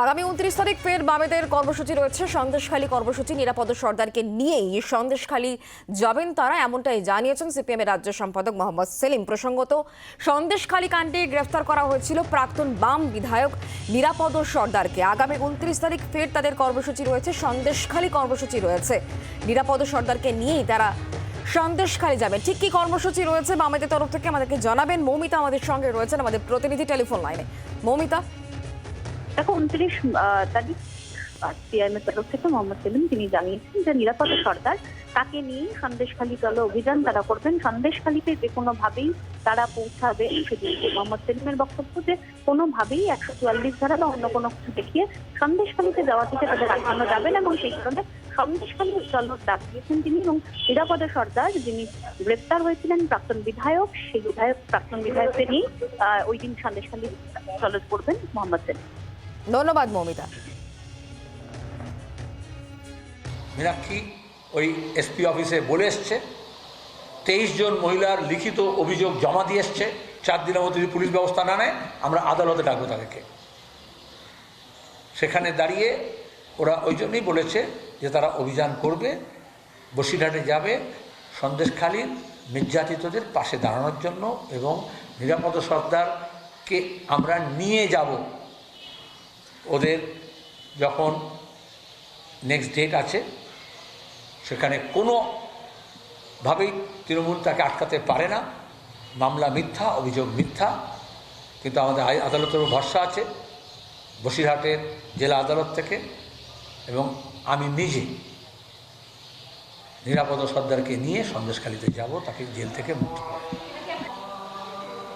আগামী উনত্রিশ তারিখ ফের বামেদের কর্মসূচি রয়েছে। সন্দেশখালী কর্মসূচি নিরাপদ সর্দারকে নিয়েই সন্দেশখালী যাবেন তারা, এমনটাই জানিয়েছেন সিপিএম এর রাজ্য সম্পাদক মোহাম্মদ সেলিম। প্রসঙ্গত, সন্দেশখালী কাণ্ডে গ্রেফতার করা হয়েছিল প্রাক্তন বাম বিধায়ক নিরাপদ সর্দারকে। আগামী উনত্রিশ তারিখ ফের তাদের কর্মসূচি রয়েছে, সন্দেশখালী কর্মসূচি রয়েছে। নিরাপদ সর্দারকে নিয়েই তারা সন্দেশখালী যাবেন। ঠিক কি কর্মসূচি রয়েছে বামেদের তরফ থেকে আমাদেরকে জানাবেন। মৌমিতা আমাদের সঙ্গে রয়েছেন আমাদের প্রতিনিধি টেলিফোন লাইনে। মৌমিতা? দেখো, উনত্রিশ তারিখ সিআইএম এর তরফ থেকে মোহাম্মদ সেলিম তিনি জানিয়েছেন যে নিরাপদ সর্দার, তাকে নিয়ে সন্দেশখালী চলো অভিযান তারা করবেন। সন্দেশখালীতে যে কোনো ভাবেই তারা পৌঁছাবে সেদিকে মোহাম্মদ সেলিমের বক্তব্য যে কোনোভাবেই একশো চুয়াল্লিশ ধারা বা অন্য কোনো কিছু দেখিয়ে সন্দেশখালীতে যাওয়া থেকে তাদের আটকানো যাবে না এবং সেই কারণে সন্দেশখালী চলো ডাক দিয়েছেন তিনি এবং নিরাপদ সর্দার যিনি গ্রেপ্তার হয়েছিলেন প্রাক্তন বিধায়ক, সেই বিধায়ক, প্রাক্তন বিধায়ককে নিয়ে ওই দিন সন্দেশখালী চলক করবেন মোহাম্মদ সেলিম। ধন্যবাদ, মৌমিতা। মীনাক্ষী ওই এসপি অফিসে বলে এসছে, তেইশ জন মহিলার লিখিত অভিযোগ জমা দিয়ে এসছে, চার দিনের মধ্যে যদি পুলিশ ব্যবস্থা না নেয়, আমরা আদালতে ডাকবো তাদেরকে। সেখানে দাঁড়িয়ে ওরা ওই জন্যই বলেছে যে তারা অভিযান করবে, বসিরহাটে যাবে, সন্দেশখালীর নির্যাতিতদের পাশে দাঁড়ানোর জন্য এবং নিরাপদ সর্দারকে আমরা নিয়ে যাব ওদের যখন নেক্সট ডেট আছে, সেখানে কোনোভাবেই তৃণমূল তাকে আটকাতে পারে না। মামলা মিথ্যা, অভিযোগ মিথ্যা, কিন্তু আমাদের আই- আদালতের উপর ভরসা আছে, বসিরহাটের জেলা আদালত থেকে। এবং আমি নিজে নিরাপদ সর্দারকে নিয়ে সন্দেশখালিতে যাব, তাকে জেল থেকে মুক্ত করব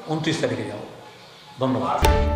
উনত্রিশ তারিখে যাব। ধন্যবাদ।